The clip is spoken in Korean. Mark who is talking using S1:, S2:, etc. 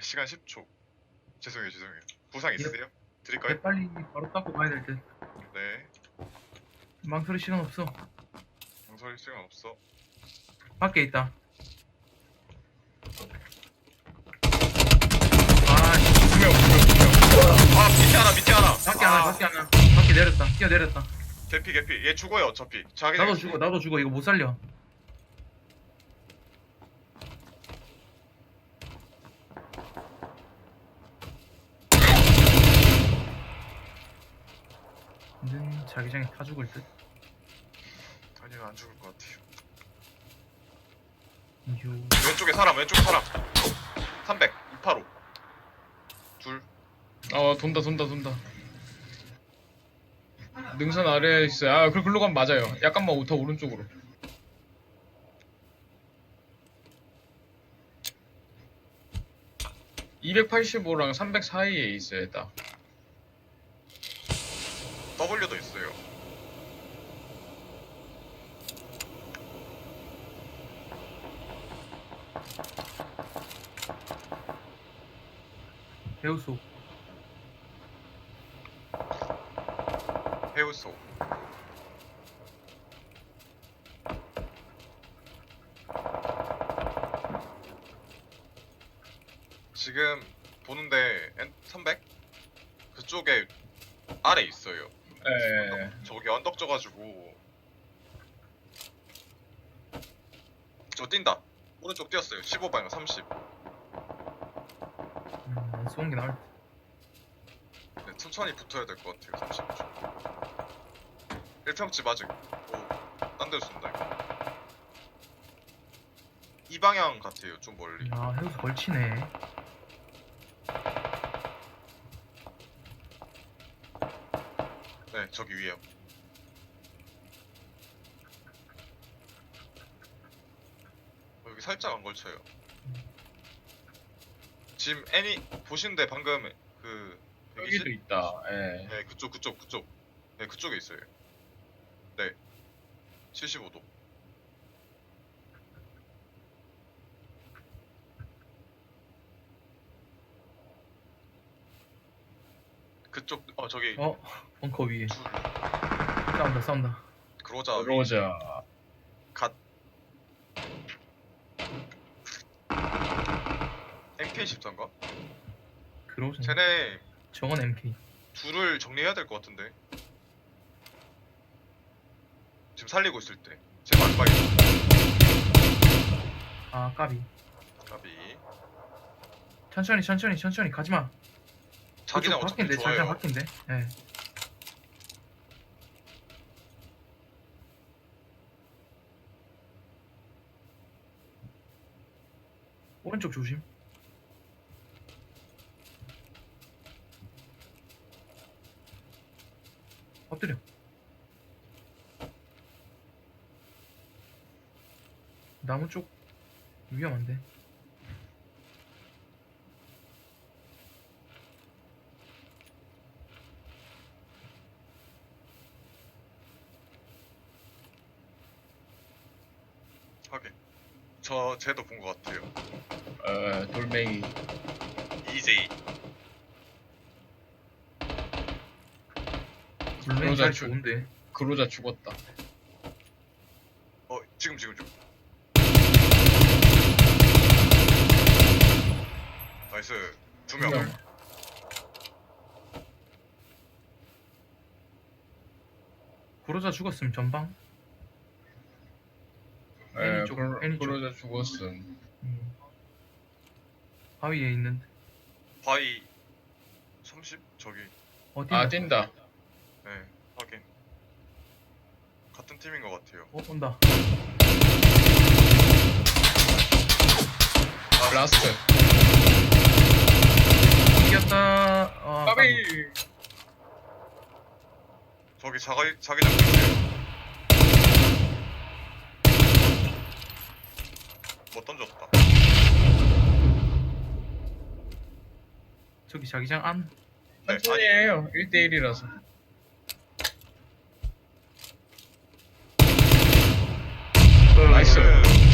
S1: 시간 10초. 죄송해요, 죄송해요. 부상 있으세요? 드릴까요?
S2: 네, 빨리 바로 닦고 가야 될 듯.
S1: 네.
S2: 망설일 시간 없어.
S1: 망설일 시간 없어.
S2: 밖에 있다. 아, 씨,
S1: 두명 두명 두명. 아 밑에 하나 밑에 하나.
S2: 밖에
S1: 아,
S2: 하나, 밖에 내렸다. 뛰어 내렸다.
S1: 개피 개피. 얘 죽어요 어차피. 자기
S2: 나도 죽어, 나도 죽어. 이거 못 살려. 는 자기장에 타 죽을 듯.
S1: 아니면 안 죽을 것 같아요.
S2: 이유.
S1: 왼쪽에 사람 왼쪽 사람. 300 285. 둘.
S3: 어 돈다 돈다 돈다 능선 아래에 있어요 아 그 글로 가면 맞아요 약간만 더 오른쪽으로 (285랑) (300) 사이에 있어요 딱
S1: W도 있어요.
S2: 해우소.
S1: 해우소. 지금 보는데 N 300 그쪽에 아래 있어요.
S3: 에
S1: 저기 언덕 져가지고 저 뛴다. 오른쪽 뛰었어요. 15방향 30.
S2: 음, 나을 듯.
S1: 네, 천천히 붙어야 될것 같아요. 30초. 1평집 아직. 오, 딴 데로 쏜다 이거. 이 방향 같아요. 좀 멀리.
S2: 아, 해우소 걸치네.
S1: 네, 저기 위에요. 어, 여기 살짝 안 걸쳐요. 지금 애니 보시는데 방금 그
S3: 여기도
S1: 120?
S3: 있다 예
S1: 네, 그쪽 그쪽 그쪽. 네, 그쪽에 있어요. 네. 75도. 그쪽 어 저기
S2: 어, 벙커 위에.
S1: 둘
S2: 싸운다, 싸운다.
S1: 그러자 위
S3: 로자
S1: 갓 MK14인가?
S2: 그러자.
S1: 쟤네
S2: 저건 MK.
S1: 둘을 정리해야 될 것 같은데 지금 살리고 있을 때 제 마지막에
S2: 아, 까비.
S1: 가비
S2: 천천히, 천천히, 천천히. 가지마.
S1: 자기장 어차피
S2: 바뀐데, 자기장
S1: 좋아요
S2: 바뀐데. 예. 오른쪽 조심. 엎드려. 나무 쪽 위험한데.
S1: 하긴 저 쟤도 본 것 같아요.
S3: 어 돌멩이.
S1: EJ
S3: 그러자
S2: 잘
S3: 주-
S2: 좋은데.
S3: 그로자 죽었다.
S1: 어 지금 지금 지금 나이스 두명
S3: 두 명.
S2: 고로자 죽었음 전방.
S3: 예
S2: 애니 쪽,
S3: 그로-
S2: 애니 쪽.
S3: 그로자 죽었음
S2: 음. 바위에 있는
S1: 바이 30 저기
S2: 어디?
S3: 아 뛴다
S1: 네 확인 같은 팀인 것 같아요
S2: 어 온다.
S3: 라스트
S2: 이겼다. 어,
S3: 까비
S1: 저기 자기 자기장 있어요 못 던졌다
S2: 저기 자기장 안.
S1: 네,
S3: 천천히 해요. 1대1이라서.
S1: 아니,
S3: 나이스.
S1: 그